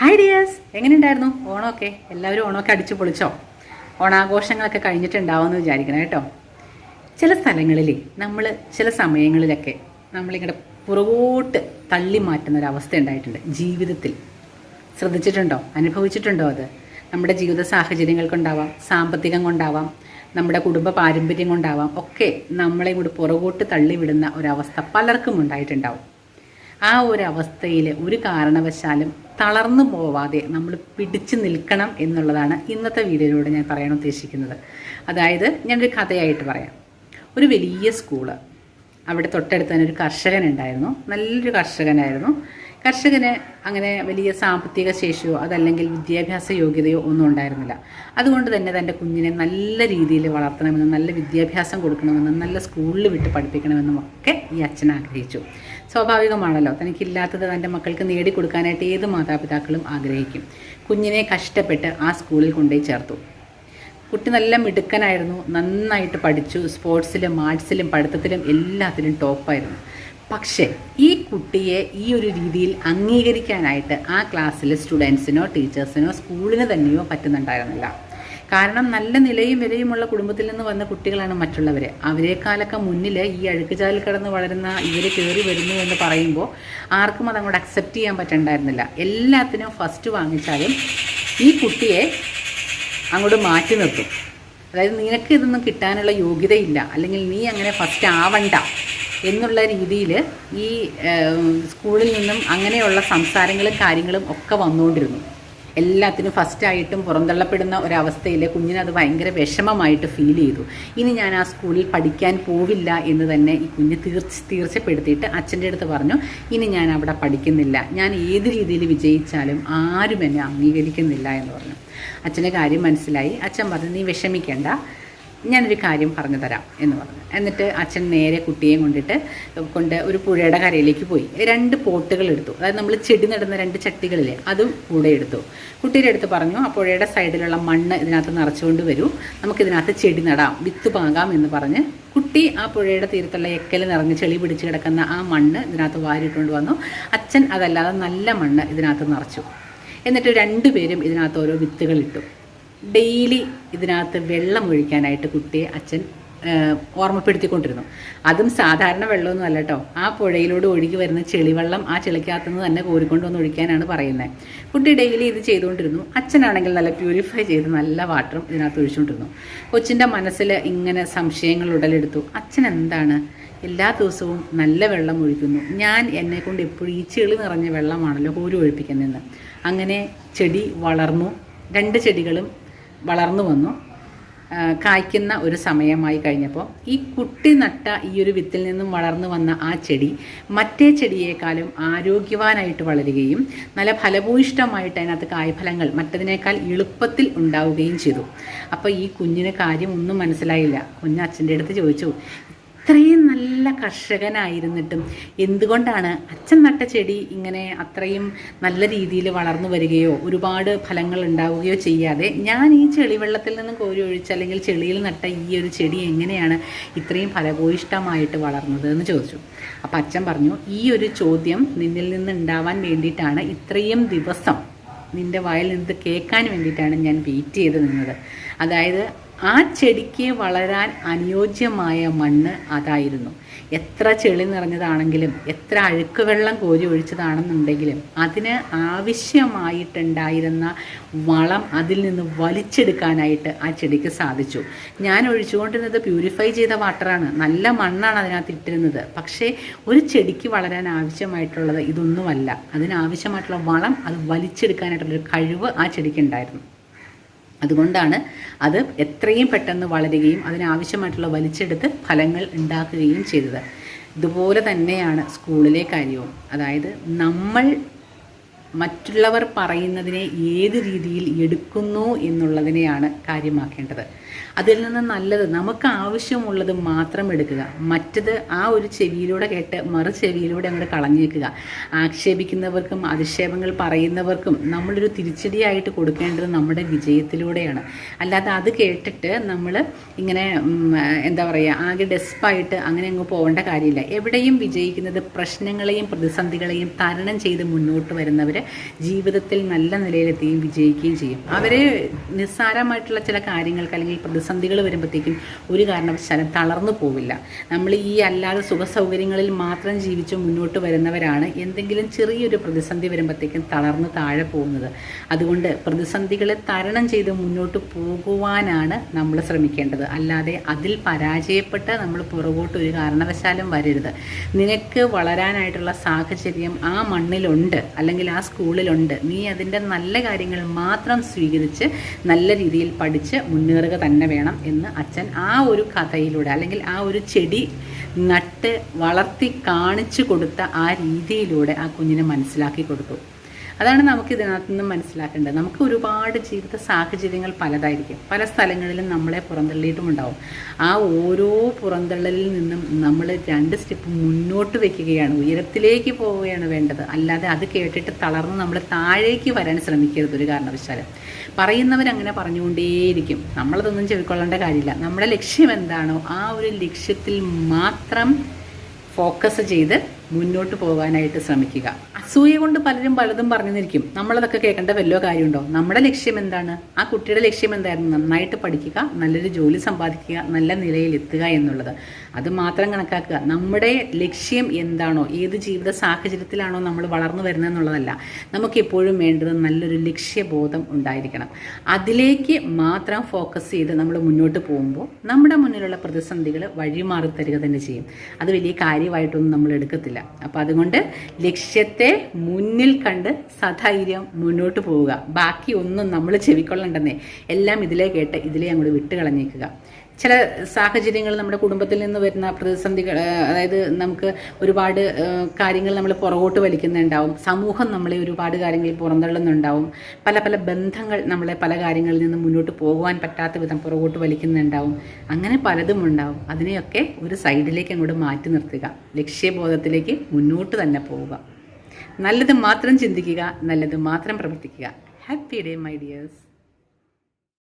Hi dears എങ്ങനെയുണ്ടായിരുന്നു? ഓണമൊക്കെ? എല്ലാവരും ഓണമൊക്കെ അടിച്ചു പൊളിച്ചോ? ഓണാഘോഷങ്ങളൊക്കെ കഴിഞ്ഞിട്ടുണ്ടാവുമെന്ന് വിചാരിക്കണം കേട്ടോ. ചില സ്ഥലങ്ങളിൽ നമ്മൾ ചില സമയങ്ങളിലൊക്കെ നമ്മളിങ്ങനെ പുറകോട്ട് തള്ളി മാറ്റുന്ന ഒരു അവസ്ഥ ഉണ്ടായിട്ടുണ്ട്. ജീവിതത്തിൽ. ശ്രദ്ധിച്ചിട്ടുണ്ടോ? അനുഭവിച്ചിട്ടുണ്ടോ അത്? നമ്മുടെ ജീവിത സാഹചര്യങ്ങൾ കൊണ്ടാവാം സാമ്പത്തികം കൊണ്ടാവാം നമ്മുടെ കുടുംബ പാരമ്പര്യം കൊണ്ടാവാം ഒക്കെ നമ്മളെ കൂടി പുറകോട്ട് തള്ളിവിടുന്ന ഒരവസ്ഥ പലർക്കും ഉണ്ടായിട്ടുണ്ടാവും. ആ ഒരു അവസ്ഥയിൽ ഒരു കാരണവശാലും തളർന്നു പോവാതെ നമ്മൾ പിടിച്ചു നിൽക്കണം എന്നുള്ളതാണ് ഇന്നത്തെ വീഡിയോയിലൂടെ ഞാൻ പറയാൻ ഉദ്ദേശിക്കുന്നത്. അതായത് ഞാനൊരു കഥയായിട്ട് പറയാം. ഒരു വലിയ സ്കൂൾ. അവിടെ തൊട്ടടുത്ത് തന്നെ ഒരു കർഷകനുണ്ടായിരുന്നു. നല്ലൊരു കർഷകനായിരുന്നു. കർഷകന് അങ്ങനെ വലിയ സാമ്പത്തിക ശേഷിയോ അതല്ലെങ്കിൽ വിദ്യാഭ്യാസ യോഗ്യതയോ ഒന്നും ഉണ്ടായിരുന്നില്ല. അതുകൊണ്ട് തന്നെ തന്റെ കുഞ്ഞിനെ നല്ല രീതിയിൽ വളർത്തണമെന്നും നല്ല വിദ്യാഭ്യാസം കൊടുക്കണമെന്നും നല്ല സ്കൂളിൽ വിട്ട് പഠിപ്പിക്കണമെന്നും ഒക്കെ ഈ അച്ഛൻ ആഗ്രഹിച്ചു. സ്വാഭാവികമാണല്ലോ തനിക്കില്ലാത്തത് തന്റെ മക്കൾക്ക് നേടിക്കൊടുക്കാനായിട്ട് ഏത് മാതാപിതാക്കളും ആഗ്രഹിക്കും. കുഞ്ഞിനെ കഷ്ടപ്പെട്ട് ആ സ്കൂളിൽ കൊണ്ടുപോയി ചേർത്തു. കുട്ടി നല്ല മിടുക്കനായിരുന്നു നന്നായിട്ട് പഠിച്ചു സ്പോർട്സിലും ആർട്സിലും പഠിത്തത്തിലും എല്ലാത്തിലും ടോപ്പായിരുന്നു. പക്ഷേ ഈ കുട്ടിയെ ഈ ഒരു രീതിയിൽ അംഗീകരിക്കാനായിട്ട് ആ ക്ലാസ്സിലെ സ്റ്റുഡൻസിനോ ടീച്ചേഴ്സിനോ സ്കൂളിന് തന്നെയോ പറ്റുന്നുണ്ടായിരുന്നില്ല. കാരണം നല്ല നിലയും വിലയുമുള്ള കുടുംബത്തിൽ നിന്ന് വന്ന കുട്ടികളാണ് മറ്റുള്ളവർ അവരെക്കാലൊക്കെ മുന്നിൽ ഈ അഴുക്കുചാലിൽ കിടന്ന് വളരുന്ന ഇവർ കയറി വരുന്നു എന്ന് പറയുമ്പോൾ ആർക്കും അതങ്ങോട്ട് അക്സെപ്റ്റ് ചെയ്യാൻ പറ്റണ്ടായിരുന്നില്ല. എല്ലാത്തിനും ഫസ്റ്റ് വാങ്ങിച്ചാലും ഈ കുട്ടിയെ അങ്ങോട്ട് മാറ്റി നിർത്തും. അതായത് നിനക്ക് ഇതൊന്നും കിട്ടാനുള്ള യോഗ്യതയില്ല. അല്ലെങ്കിൽ നീ അങ്ങനെ ഫസ്റ്റ് ആവണ്ട. എന്നുള്ള രീതിയിൽ ഈ സ്കൂളിൽ നിന്നും അങ്ങനെയുള്ള സംസാരങ്ങളും കാര്യങ്ങളും ഒക്കെ വന്നുകൊണ്ടിരുന്നു. എല്ലാത്തിനും ഫസ്റ്റായിട്ടും പുറന്തള്ളപ്പെടുന്ന ഒരവസ്ഥയിൽ കുഞ്ഞിനത് ഭയങ്കര വിഷമമായിട്ട് ഫീൽ ചെയ്തു. ഇനി ഞാൻ ആ സ്കൂളിൽ പഠിക്കാൻ പോവില്ല എന്ന് തന്നെ ഈ കുഞ്ഞ് തീർച്ച തീർച്ചപ്പെടുത്തിയിട്ട് അച്ഛന്റെ അടുത്ത് പറഞ്ഞു ഇനി ഞാൻ അവിടെ പഠിക്കുന്നില്ല. ഞാൻ ഏത് രീതിയിൽ വിജയിച്ചാലും ആരും എന്നെ അംഗീകരിക്കുന്നില്ല എന്ന് പറഞ്ഞു. അച്ഛന്റെ കാര്യം മനസ്സിലായി. അച്ഛൻ പറഞ്ഞു നീ വിഷമിക്കേണ്ട. ഞാനൊരു കാര്യം പറഞ്ഞു തരാം എന്ന് പറഞ്ഞു. എന്നിട്ട് അച്ഛൻ നേരെ കുട്ടിയെയും കൊണ്ടിട്ട് കൊണ്ട് ഒരു പുഴയുടെ കരയിലേക്ക് പോയി. രണ്ട് പോട്ടുകൾ എടുത്തു. അതായത് നമ്മൾ ചെടി നടുന്ന രണ്ട് ചട്ടികളില്ലേ അതും കൂടെ എടുത്തു. കുട്ടിയുടെ അടുത്ത് പറഞ്ഞു ആ പുഴയുടെ സൈഡിലുള്ള മണ്ണ് ഇതിനകത്ത് നിറച്ചുകൊണ്ട് വരൂ. നമുക്കിതിനകത്ത് ചെടി നടാം വിത്ത് പാകാം എന്ന് പറഞ്ഞ് കുട്ടി ആ പുഴയുടെ തീരത്തുള്ള എക്കൽ നിറഞ്ഞ് ചെളി പിടിച്ച് കിടക്കുന്ന ആ മണ്ണ് ഇതിനകത്ത് വാരിയിട്ടുകൊണ്ട് വന്നു. അച്ഛൻ അതല്ലാതെ നല്ല മണ്ണ് ഇതിനകത്ത് നിറച്ചു. എന്നിട്ട് രണ്ടുപേരും ഇതിനകത്ത് ഓരോ വിത്തുകൾ ഇട്ടു. ഡെയിലി ഇതിനകത്ത് വെള്ളം ഒഴിക്കാനായിട്ട് കുട്ടിയെ അച്ഛൻ ഓർമ്മപ്പെടുത്തിക്കൊണ്ടിരുന്നു. അതും സാധാരണ വെള്ളമൊന്നും അല്ല കേട്ടോ ആ പുഴയിലൂടെ ഒഴുകി വരുന്ന ചെളിവെള്ളം ആ ചെളിക്കകത്തുനിന്ന് തന്നെ കോരിക്കൊണ്ട് വന്ന് ഒഴിക്കാനാണ് പറയുന്നത് കുട്ടി ഡെയിലി ഇത് ചെയ്തുകൊണ്ടിരുന്നു. അച്ഛനാണെങ്കിൽ നല്ല പ്യൂരിഫൈ ചെയ്ത് നല്ല വാട്ടറും ഇതിനകത്ത് ഒഴിച്ചുകൊണ്ടിരുന്നു. കൊച്ചിന്റെ മനസ്സിൽ ഇങ്ങനെ സംശയങ്ങൾ ഉടലെടുത്തു. അച്ഛൻ എന്താണ്? എല്ലാ ദിവസവും നല്ല വെള്ളം ഒഴിക്കുന്നു. ഞാൻ എന്നെ കൊണ്ട് എപ്പോഴും ഈ ചെളി നിറഞ്ഞ വെള്ളമാണല്ലോ കോരി ഒഴിപ്പിക്കുന്നതെന്ന്. അങ്ങനെ ചെടി വളർന്നു. രണ്ട് ചെടികളും വളർന്നു വന്നു. കായ്ക്കുന്ന ഒരു സമയമായി കഴിഞ്ഞപ്പോൾ ഈ കുട്ടി നട്ട ഈ ഒരു വിത്തിൽ നിന്നും വളർന്നു വന്ന ആ ചെടി മറ്റേ ചെടിയേക്കാളും ആരോഗ്യവാനായിട്ട് വളരുകയും നല്ല ഫലഭൂയിഷ്ടമായിട്ട് അതിനകത്ത് കായ്ഫലങ്ങൾ മറ്റതിനേക്കാൾ എളുപ്പത്തിൽ ഉണ്ടാവുകയും ചെയ്തു. അപ്പോൾ ഈ കുഞ്ഞിന് കാര്യം ഒന്നും മനസ്സിലായില്ല. കുഞ്ഞ് അച്ഛന്റെ അടുത്ത് ചോദിച്ചു നല്ല കർഷകനായിരുന്നിട്ടും എന്തുകൊണ്ടാണ് അച്ഛൻ നട്ട ചെടി ഇങ്ങനെ അത്രയും നല്ല രീതിയിൽ വളർന്നു വരികയോ ഒരുപാട് ഫലങ്ങൾ ഉണ്ടാവുകയോ ചെയ്യാതെ ഞാൻ ഈ ചെളിവെള്ളത്തിൽ നിന്ന് കോരി ഒഴിച്ച് അല്ലെങ്കിൽ ചെളിയിൽ നട്ട ഈ ഒരു ചെടി എങ്ങനെയാണ് ഇത്രയും ഫലഭൂയിഷ്ടമായിട്ട് വളർന്നത് എന്ന് ചോദിച്ചു. അപ്പം അച്ഛൻ പറഞ്ഞു ഈ ഒരു ചോദ്യം നിന്നിൽ നിന്ന് ഉണ്ടാവാൻ വേണ്ടിയിട്ടാണ് ഇത്രയും ദിവസം നിന്റെ വായിൽ നിന്ന് കേൾക്കാൻ വേണ്ടിയിട്ടാണ് ഞാൻ വെയിറ്റ് ചെയ്ത് നിന്നത്. അതായത് ആ ചെടിക്ക് വളരാൻ അനുയോജ്യമായ മണ്ണ് അതായിരുന്നു. എത്ര ചെളി നിറഞ്ഞതാണെങ്കിലും എത്ര അഴുക്ക് വെള്ളം കോരി ഒഴിച്ചതാണെന്നുണ്ടെങ്കിലും അതിന് ആവശ്യമായിട്ടുണ്ടായിരുന്ന വളം അതിൽ നിന്ന് വലിച്ചെടുക്കാനായിട്ട് ആ ചെടിക്ക് സാധിച്ചു. ഞാൻ ഒഴിച്ചുകൊണ്ടിരുന്നത് പ്യൂരിഫൈ ചെയ്ത വാട്ടറാണ്. നല്ല മണ്ണാണ് അതിനകത്ത് ഇട്ടിരുന്നത്. പക്ഷേ ഒരു ചെടിക്ക് വളരാൻ ആവശ്യമായിട്ടുള്ളത് ഇതൊന്നുമല്ല. അതിനാവശ്യമായിട്ടുള്ള വളം അത് വലിച്ചെടുക്കാനായിട്ടുള്ളൊരു കഴിവ് ആ ചെടിക്കുണ്ടായിരുന്നു. അതുകൊണ്ടാണ് അത് എത്രയും പെട്ടെന്ന് വളരുകയും അതിനാവശ്യമായിട്ടുള്ള വലിച്ചെടുത്ത് ഫലങ്ങൾ ഉണ്ടാക്കുകയും ചെയ്തത്. ഇതുപോലെ തന്നെയാണ് സ്കൂളിലെ കാര്യവും. അതായത് നമ്മൾ മറ്റുള്ളവർ പറയുന്നതിനെ ഏത് രീതിയിൽ എടുക്കുന്നു എന്നുള്ളതിനെയാണ് കാര്യമാക്കേണ്ടത്. അതിൽ നിന്ന് നല്ലത് നമുക്ക് ആവശ്യമുള്ളത് മാത്രം എടുക്കുക. മറ്റത് ആ ഒരു ചെവിയിലൂടെ കേട്ട് മറു ചെവിയിലൂടെ അങ്ങോട്ട് കളഞ്ഞേക്കുക. ആക്ഷേപിക്കുന്നവർക്കും അധിക്ഷേപങ്ങൾ പറയുന്നവർക്കും നമ്മളൊരു തിരിച്ചടിയായിട്ട് കൊടുക്കേണ്ടത് നമ്മുടെ വിജയത്തിലൂടെയാണ്. അല്ലാതെ അത് കേട്ടിട്ട് നമ്മൾ ഇങ്ങനെ എന്താ പറയുക ആകെ ഡെസ്പായിട്ട് അങ്ങനെ അങ്ങ് പോകേണ്ട കാര്യമില്ല. എവിടെയും വിജയിക്കുന്നത് പ്രശ്നങ്ങളെയും പ്രതിസന്ധികളെയും തരണം ചെയ്ത് മുന്നോട്ട് വരുന്നവർ ജീവിതത്തിൽ നല്ല നിലയിലെത്തുകയും വിജയിക്കുകയും ചെയ്യും. അവരെ നിസ്സാരമായിട്ടുള്ള ചില കാര്യങ്ങൾക്ക് അല്ലെങ്കിൽ പ്രതിസന്ധികൾ വരുമ്പോഴത്തേക്കും ഒരു കാരണവശാലും തളർന്നു പോവില്ല. നമ്മൾ ഈ അല്ലാതെ സുഖ സൗകര്യങ്ങളിൽ മാത്രം ജീവിച്ച് മുന്നോട്ട് വരുന്നവരാണ്. എന്തെങ്കിലും ചെറിയൊരു പ്രതിസന്ധി വരുമ്പോഴത്തേക്കും തളർന്ന് താഴെ പോകുന്നത്. അതുകൊണ്ട് പ്രതിസന്ധികളെ തരണം ചെയ്ത് മുന്നോട്ട് പോകുവാനാണ് നമ്മൾ ശ്രമിക്കേണ്ടത്. അല്ലാതെ അതിൽ പരാജയപ്പെട്ട് നമ്മൾ പുറകോട്ട് ഒരു കാരണവശാലും വരരുത്. നിനക്ക് വളരാനായിട്ടുള്ള സാഹചര്യം ആ മണ്ണിലുണ്ട്. അല്ലെങ്കിൽ ആ സ്കൂളിലുണ്ട്. നീ അതിന്റെ നല്ല കാര്യങ്ങൾ മാത്രം സ്വീകരിച്ച് നല്ല രീതിയിൽ പഠിച്ച് മുന്നേറുക തന്നെ വേണം എന്ന് അച്ഛൻ ആ ഒരു കഥയിലൂടെ അല്ലെങ്കിൽ ആ ഒരു ചെടി നട്ട് വളർത്തി കാണിച്ചു കൊടുത്ത ആ രീതിയിലൂടെ ആ കുഞ്ഞിനെ മനസ്സിലാക്കി കൊടുത്തു. അതാണ് നമുക്ക് ഇതിനകത്ത് നിന്ന് മനസ്സിലാക്കേണ്ടത്. നമുക്ക് ഒരുപാട് ജീവിത സാഹചര്യങ്ങൾ പലതായിരിക്കും. പല സ്ഥലങ്ങളിലും നമ്മളെ പുറന്തള്ളിയിട്ടും ഉണ്ടാവും. ആ ഓരോ പുറന്തള്ളലിൽ നിന്നും നമ്മൾ രണ്ട് സ്റ്റെപ്പ് മുന്നോട്ട് വെക്കുകയാണ്. ഉയരത്തിലേക്ക് പോവുകയാണ് വേണ്ടത്. അല്ലാതെ അത് കേട്ടിട്ട് തളർന്ന് നമ്മൾ താഴേക്ക് വരാൻ ശ്രമിക്കരുത് ഒരു കാരണവശാലും. പറയുന്നവരങ്ങനെ പറഞ്ഞുകൊണ്ടേയിരിക്കും. നമ്മളതൊന്നും ചെവിക്കൊള്ളേണ്ട കാര്യമില്ല. നമ്മുടെ ലക്ഷ്യം എന്താണോ ആ ഒരു ലക്ഷ്യത്തിൽ മാത്രം ഫോക്കസ് ചെയ്ത് മുന്നോട്ട് പോകാനായിട്ട് ശ്രമിക്കുക. അസൂയ കൊണ്ട് പലരും പലതും പറഞ്ഞു നിൽക്കും നമ്മളതൊക്കെ കേൾക്കേണ്ട വല്ലോ കാര്യമുണ്ടോ? നമ്മുടെ ലക്ഷ്യം എന്താണ്? ആ കുട്ടിയുടെ ലക്ഷ്യം എന്തായിരുന്നു? നന്നായിട്ട് പഠിക്കുക നല്ലൊരു ജോലി സമ്പാദിക്കുക നല്ല നിലയിൽ എത്തുക എന്നുള്ളത്. അത് മാത്രം കണക്കാക്കുക. നമ്മുടെ ലക്ഷ്യം എന്താണോ ഏത് ജീവിത സാഹചര്യത്തിലാണോ നമ്മൾ വളർന്നു വരുന്നത് എന്നുള്ളതല്ല. നമുക്ക് എപ്പോഴും വേണ്ടത് നല്ലൊരു ലക്ഷ്യബോധം ഉണ്ടായിരിക്കണം. അതിലേക്ക് മാത്രം ഫോക്കസ് ചെയ്ത് നമ്മൾ മുന്നോട്ട് പോകുമ്പോൾ നമ്മുടെ മുന്നിലുള്ള പ്രതിസന്ധികൾ വഴിമാറി തരിക തന്നെ ചെയ്യും. അത് വലിയ കാര്യമായിട്ടൊന്നും നമ്മൾ എടുക്കത്തില്ല. അപ്പോൾ അതുകൊണ്ട് ലക്ഷ്യത്തെ മുന്നിൽ കണ്ട് സധൈര്യം മുന്നോട്ട് പോവുക. ബാക്കി ഒന്നും നമ്മൾ ചെവിക്കൊള്ളണ്ടെന്നേ. എല്ലാം ഇതിലേ കേട്ട് ഇതിലേ അങ്ങോട്ട് വിട്ട് കളഞ്ഞേക്കുക ചില സാഹചര്യങ്ങൾ നമ്മുടെ കുടുംബത്തിൽ നിന്ന് വരുന്ന പ്രതിസന്ധികൾ അതായത് നമുക്ക് ഒരുപാട് കാര്യങ്ങൾ നമ്മൾ പുറകോട്ട് വലിക്കുന്നുണ്ടാവും. സമൂഹം നമ്മളെ ഒരുപാട് കാര്യങ്ങൾ പുറന്തള്ളുന്നുണ്ടാവും. പല പല ബന്ധങ്ങൾ നമ്മളെ പല കാര്യങ്ങളിൽ നിന്ന് മുന്നോട്ട് പോകുവാൻ പറ്റാത്ത വിധം പുറകോട്ട് വലിക്കുന്നുണ്ടാവും. അങ്ങനെ പലതും ഉണ്ടാവും. അതിനെയൊക്കെ ഒരു സൈഡിലേക്ക് അങ്ങോട്ട് മാറ്റി നിർത്തുക. ലക്ഷ്യബോധത്തിലേക്ക് മുന്നോട്ട് തന്നെ പോവുക. നല്ലത് മാത്രം ചിന്തിക്കുക നല്ലത് മാത്രം പ്രവർത്തിക്കുക. Happy day my dears